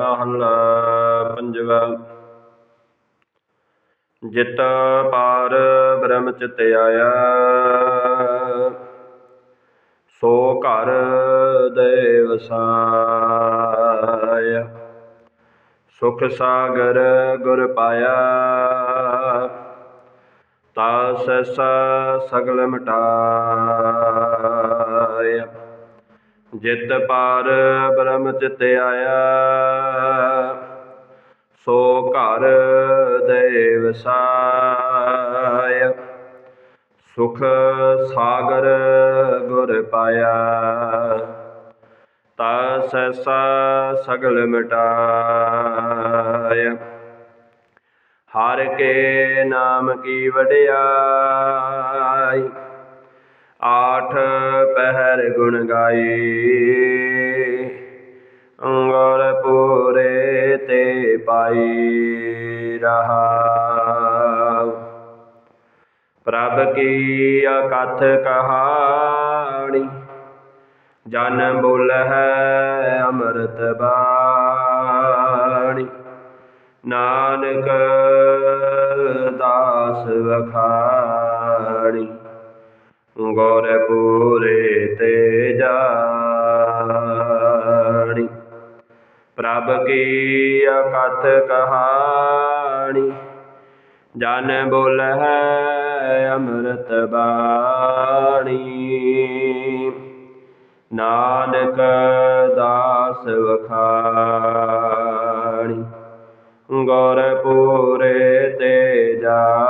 ਮਹਲਾ ਪੰਜਵਾ। ਜਿਤ ਪਾਰ ਬ੍ਰਹਮ ਚਿਤ ਆਇਆ, ਸੋ ਘਰ ਦੇਵ ਵਸਾਇਆ ਸੁਖ ਸਾਗਰ ਗੁਰ ਪਾਇਆ, ਤਾ ਸਗਲ ਮਿਟਾਇਆ। ਜਿਤ ਪਾਰ ਬ੍ਰਹਮ ਚਿਤ ਆਇਆ। ਸੋ ਘਰ ਦੇਵ ਵਸਾਇਆ ਸੁਖ ਸਾਗਰ ਗੁਰ ਪਾਇਆ। ਤਾ ਸੈਸਾ ਸਗਲ ਮਿਟਾਇਆ। ਹਰ ਕੇ ਨਾਮ ਕੀ ਵਡਿਆਈ ਆਠ ਪਹਿਰ ਗੁਣ ਗਾਈ। ਅੰਗਰ ਪੂਰੇ ਤੇ ਪਾਈ ਰਹਾ ਪ੍ਰਭ ਕੀ ਅਕਥ ਕਹਾਣੀ? ਜਨ ਬੋਲ ਹੈ ਅੰਮ੍ਰਿਤ ਬਾਣੀ। ਨਾਨਕ ਦਾਸ ਵਖਾਣੀ। ਗੌਰ ਪੂਰੇ ਤੇ ਜਾਣੀ। ਪ੍ਰਭ ਕੀ ਅਕਥ ਕਹਾਣੀ? ਜਨ ਬੋਲ ਹੈ ਅੰਮ੍ਰਿਤ ਬਾਣੀ। ਨਾਨਕ ਦਾਸ ਵਖਾਣੀ। ਗੌਰ ਪੂਰੇ ਤੇ ਜਾਣੀ।